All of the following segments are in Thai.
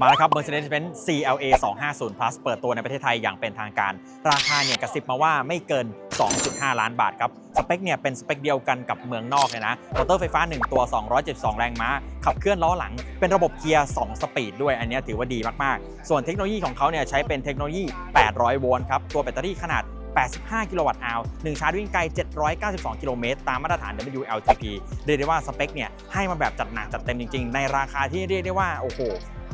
มาแล้วครับ Mercedes-Benz CLA 250 Plus เปิดตัวในประเทศไทยอย่างเป็นทางการ ราคาเนี่ยกระซิบมาว่าไม่เกิน 2.5 ล้านบาทครับ สเปคเนี่ยเป็นสเปคเดียวกันกับเมืองนอกเลยนะมอเตอร์ไฟฟ้า 1 ตัว 272 แรงม้า ขับเคลื่อนล้อหลัง เป็นระบบเกียร์ 2 สปีดด้วย อันนี้ถือว่าดีมาก ๆ ส่วนเทคโนโลยีของเขาเนี่ยใช้เป็นเทคโนโลยี 800 โวลต์ครับ ตัวแบตเตอรี่ขนาด85 กิโลวัตต์อาวหนึ่งชาร์จวิ่งไกล 792 กิโลเมตร ตามมาตรฐาน WLTP เรียกได้ว่าสเปคเนี่ยให้มาแบบจัดหนักจัดเต็มจริง ๆ ในราคาที่เรียกได้ว่า โอ้โห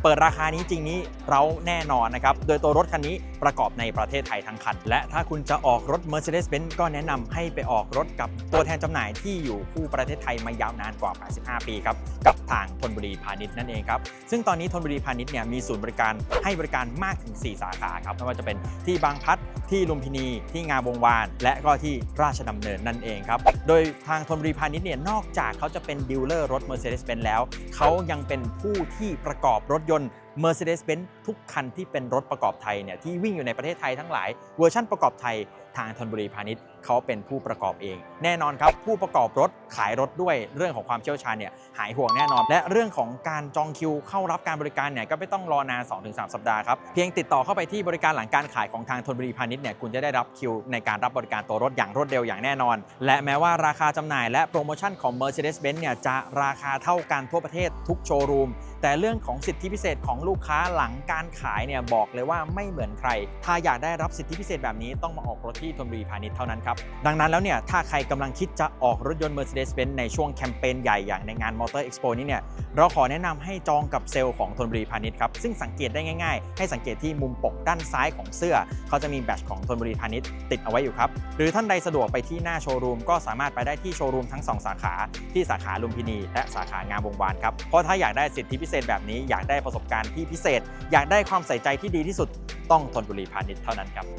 เปิดราคานี้จริงนี้เราแน่นอนนะครับ โดยตัวรถคันนี้ ประกอบในประเทศไทยทั้งคัน และถ้าคุณจะออกรถ Mercedes-Benz ก็แนะนำให้ไปออกรถกับตัวแทนจำหน่ายที่อยู่คู่ประเทศไทยมายาวนานกว่า 85 ปีครับกับทางธนบุรีพาณิชย์นั่นเองครับซึ่งตอนนี้ธนบุรีพาณิชย์เนี่ยมีศูนย์บริการให้บริการมากถึง 4 สาขาครับไม่ว่าจะเป็นที่บางพัดที่ลุมพินีที่งามวงวาน และก็ที่ราชดำเนินนั่นเองครับโดยทางธนบุรีพาณิชย์เนี่ยนอกจากเขาจะเป็นดีลเลอร์รถ Mercedes-Benz แล้ว เขายังเป็นผู้ที่ประกอบรถยนต์ Mercedes-Benz ทุกคันที่เป็นรถประกอบไทยเนี่ยที่วิ่งอยู่ในประเทศไทยทั้งหลายเวอร์ชั่นประกอบไทย ทางธนบุรีพาณิชย์เขาเป็นผู้ประกอบเอง แน่นอนครับ ผู้ประกอบรถขายรถด้วยเรื่องของความเชี่ยวชาญเนี่ยหายห่วงแน่นอน และเรื่องของการจองคิวเข้ารับการบริการเนี่ยก็ไม่ต้องรอนาน 2-3 สัปดาห์ครับ เพียงติดต่อเข้าไปที่บริการหลังการขายของทางธนบุรีพาณิชย์เนี่ยคุณจะได้รับคิวในการรับบริการตัวรถอย่างรวดเร็วอย่างแน่นอน และแม้ว่าราคาจำหน่ายและโปรโมชั่นของ Mercedes-Benz เนี่ยจะราคาเท่ากันทั่วประเทศทุกโชว์รูมแต่เรื่องของสิทธิพิเศษของลูกค้าหลังการขายเนี่ยบอกเลยว่าไม่เหมือนใคร ถ้าอยากได้รับสิทธิพิเศษแบบนี้ต้องมาออกรถที่ที่ธนบุรีพาณิชย์เท่านั้นครับ ดังนั้นแล้วเนี่ยถ้าใครกำลังคิดจะออกรถยนต์ Mercedes-Benz ในช่วงแคมเปญใหญ่อย่างในงาน Motor Expo นี้เนี่ยเราขอแนะนำให้จองกับเซลล์ของธนบุรีพาณิชย์ครับซึ่งสังเกตได้ง่ายๆ ให้สังเกตที่มุมปกด้านซ้ายของเสื้อ เขาจะมีแบตของธนบุรีพาณิชย์ติดเอาไว้อยู่ครับหรือท่านใดสะดวกไปที่หน้าโชว์รูมก็สามารถไปได้ที่โชว์รูมทั้ง 2 สาขาที่สาขาลุมพินี และสาขางามวงวานครับเพราะถ้าอยากได้สิทธิพิเศษแบบนี้อยากได้ประสบการณ์ที่พิเศษ อยากได้ความใส่ใจที่ดีที่สุดต้องธนบุรีพาณิชย์เท่านั้นครับ